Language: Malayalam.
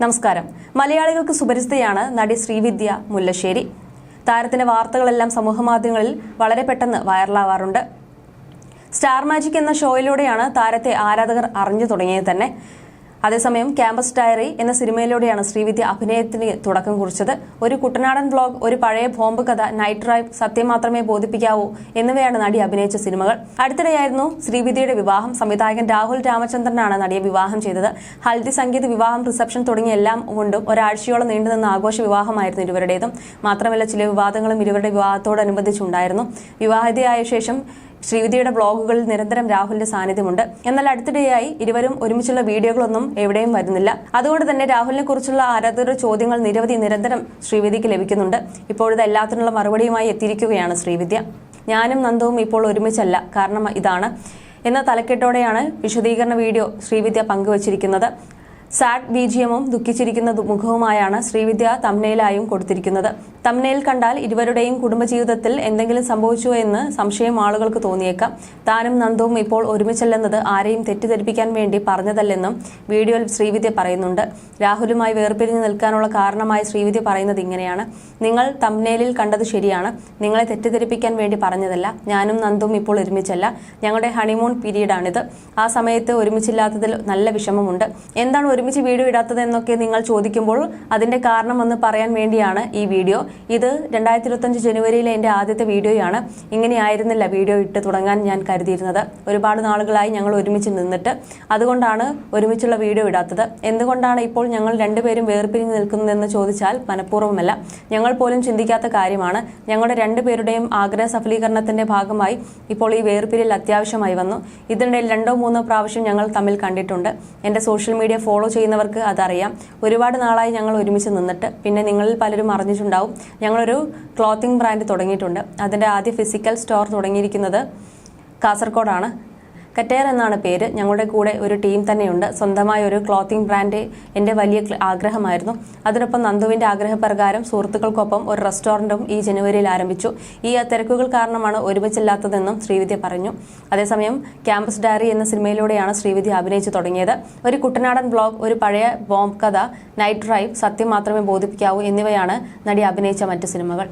നമസ്കാരം. മലയാളികൾക്ക് സുപരിചിതയാണ് നടി ശ്രീവിദ്യ മുല്ലശ്ശേരി. താരത്തിന്റെ വാർത്തകളെല്ലാം സമൂഹമാധ്യമങ്ങളിൽ വളരെ പെട്ടെന്ന് വൈറലാവാറുണ്ട്. സ്റ്റാർ മാജിക് എന്ന ഷോയിലൂടെയാണ് താരത്തെ ആരാധകർ അറിഞ്ഞു തുടങ്ങിയത് തന്നെ. അതേസമയം ക്യാമ്പസ് ഡയറി എന്ന സിനിമയിലൂടെയാണ് ശ്രീവിദ്യ അഭിനയത്തിന് തുടക്കം കുറിച്ചത്. ഒരു കുട്ടനാടൻ വ്ലോഗ് ഒരു പഴയ ബോംബ് കഥ നൈറ്റ് ഡ്രൈവ് സത്യം മാത്രമേ ബോധിപ്പിക്കാവൂ എന്നിവയാണ് നടി അഭിനയിച്ച സിനിമകൾ. അടുത്തിടെയായിരുന്നു ശ്രീവിദ്യയുടെ വിവാഹം. സംവിധായകൻ രാഹുൽ രാമചന്ദ്രനാണ് നടിയെ വിവാഹം ചെയ്തത്. ഹൽദി സംഗീത വിവാഹം റിസപ്ഷൻ തുടങ്ങിയ എല്ലാം കൊണ്ടും ഒരാഴ്ചയോളം നീണ്ടുനിന്ന ആഘോഷ വിവാഹമായിരുന്നു ഇരുവരുടേതും. മാത്രമല്ല ചില വിവാദങ്ങളും ഇരുവരുടെ വിവാഹത്തോടനുബന്ധിച്ചുണ്ടായിരുന്നു. വിവാഹിതയായ ശേഷം ശ്രീവിദ്യയുടെ ബ്ലോഗുകളിൽ നിരന്തരം രാഹുലിന്റെ സാന്നിധ്യമുണ്ട്. എന്നാൽ അടുത്തിടെയായി ഇരുവരും ഒരുമിച്ചുള്ള വീഡിയോകളൊന്നും എവിടെയും വരുന്നില്ല. അതുകൊണ്ട് തന്നെ രാഹുലിനെ കുറിച്ചുള്ള ആരാധകരുടെ ചോദ്യങ്ങൾ നിരവധി നിരന്തരം ശ്രീവിധിക്ക് ലഭിക്കുന്നുണ്ട്. ഇപ്പോഴത്തെ എല്ലാത്തിനുള്ള മറുപടിയുമായി എത്തിയിരിക്കുകയാണ് ശ്രീവിദ്യ. ഞാനും നന്ദവും ഇപ്പോൾ ഒരുമിച്ചല്ല. കാരണം ഇതാണ്. എന്ന തലക്കെട്ടോടെയാണ് വിശദീകരണ വീഡിയോ ശ്രീവിദ്യ പങ്കുവച്ചിരിക്കുന്നത്. സാഡ് ബി ജി എമ്മും ദുഃഖിച്ചിരിക്കുന്ന മുഖവുമായാണ് ശ്രീവിദ്യ തമ്നയിലായും കൊടുത്തിരിക്കുന്നത്. തമ്നയിൽ കണ്ടാൽ ഇരുവരുടെയും കുടുംബജീവിതത്തിൽ എന്തെങ്കിലും സംഭവിച്ചു എന്ന് സംശയം ആളുകൾക്ക് തോന്നിയേക്കാം. താനും നന്ദവും ഇപ്പോൾ ഒരുമിച്ചല്ലെന്നത് ആരെയും തെറ്റിദ്ധരിപ്പിക്കാൻ വേണ്ടി പറഞ്ഞതല്ലെന്നും വീഡിയോയിൽ ശ്രീവിദ്യ പറയുന്നുണ്ട്. രാഹുലുമായി വേർപിരിഞ്ഞു നിൽക്കാനുള്ള കാരണമായി ശ്രീവിദ്യ പറയുന്നത് ഇങ്ങനെയാണ്. നിങ്ങൾ തമ്മനയിലിൽ കണ്ടത് ശരിയാണ്. നിങ്ങളെ തെറ്റിദ്ധരിപ്പിക്കാൻ വേണ്ടി പറഞ്ഞതല്ല. ഞാനും നന്ദും ഇപ്പോൾ ഒരുമിച്ചല്ല. ഞങ്ങളുടെ ഹണിമൂൺ പീരീഡാണിത്. ആ സമയത്ത് ഒരുമിച്ചില്ലാത്തതിൽ നല്ല വിഷമമുണ്ട്. എന്താണ് ഒരുമിച്ച് വീഡിയോ ഇടാത്തത് എന്നൊക്കെ നിങ്ങൾ ചോദിക്കുമ്പോൾ അതിന്റെ കാരണം എന്ന് പറയാൻ വേണ്ടിയാണ് ഈ വീഡിയോ. ഇത് രണ്ടായിരത്തി ഇരുപത്തഞ്ച് ജനുവരിയിലെ എന്റെ ആദ്യത്തെ വീഡിയോയാണ്. ഇങ്ങനെയായിരുന്നില്ല വീഡിയോ ഇട്ട് തുടങ്ങാൻ ഞാൻ കരുതിയിരുന്നത്. ഒരുപാട് നാളുകളായി ഞങ്ങൾ ഒരുമിച്ച് നിന്നിട്ട് അതുകൊണ്ടാണ് ഒരുമിച്ചുള്ള വീഡിയോ ഇടാത്തത്. എന്തുകൊണ്ടാണ് ഇപ്പോൾ ഞങ്ങൾ രണ്ടുപേരും വേർപിരിഞ്ഞ് നിൽക്കുന്നതെന്ന് ചോദിച്ചാൽ മനഃപൂർവമല്ല. ഞങ്ങൾ പോലും ചിന്തിക്കാത്ത കാര്യമാണ്. ഞങ്ങളുടെ രണ്ടുപേരുടെയും ആഗ്രഹ സഫലീകരണത്തിന്റെ ഭാഗമായി ഇപ്പോൾ ഈ വേർപിരിയൽ അത്യാവശ്യമായി വന്നു. ഇതിനിടയിൽ രണ്ടോ മൂന്നോ പ്രാവശ്യം ഞങ്ങൾ തമ്മിൽ കണ്ടിട്ടുണ്ട്. എന്റെ സോഷ്യൽ മീഡിയ ഫോളോ ചെയ്യുന്നവർക്ക് അതറിയാം. ഒരുപാട് നാളായി ഞങ്ങൾ ഒരുമിച്ച് നിന്നിട്ട് പിന്നെ നിങ്ങളിൽ പലരും അറിഞ്ഞിട്ടുണ്ടാവും. ഞങ്ങളൊരു ക്ലോത്തിങ് ബ്രാൻഡ് തുടങ്ങിയിട്ടുണ്ട്. അതിന്റെ ആദ്യ ഫിസിക്കൽ സ്റ്റോർ തുടങ്ങിയിരിക്കുന്നത് കാസർഗോഡാണ് കറ്റേർ എന്നാണ് പേര്. ഞങ്ങളുടെ കൂടെ ഒരു ടീം തന്നെയുണ്ട്. സ്വന്തമായ ഒരു ക്ലോത്തിങ് ബ്രാൻഡ് എന്റെ വലിയ ആഗ്രഹമായിരുന്നു. അതിനൊപ്പം നന്ദുവിന്റെ ആഗ്രഹപ്രകാരം സുഹൃത്തുക്കൾക്കൊപ്പം ഒരു റെസ്റ്റോറന്റും ഈ ജനുവരിയിൽ ആരംഭിച്ചു. ഈ തിരക്കുകൾ കാരണമാണ് ഒരുമിച്ചില്ലാത്തതെന്നും ശ്രീവിദ്യ പറഞ്ഞു. അതേസമയം ക്യാമ്പസ് ഡയറി എന്ന സിനിമയിലൂടെയാണ് ശ്രീവിദ്യ അഭിനയിച്ചു തുടങ്ങിയത്. ഒരു കുട്ടനാടൻ ബ്ലോഗ് ഒരു പഴയ ബോംബ് കഥ നൈറ്റ് ഡ്രൈവ് സത്യം മാത്രമേ ബോധിപ്പിക്കാവൂ എന്നിവയാണ് നടി അഭിനയിച്ച മറ്റ് സിനിമകൾ.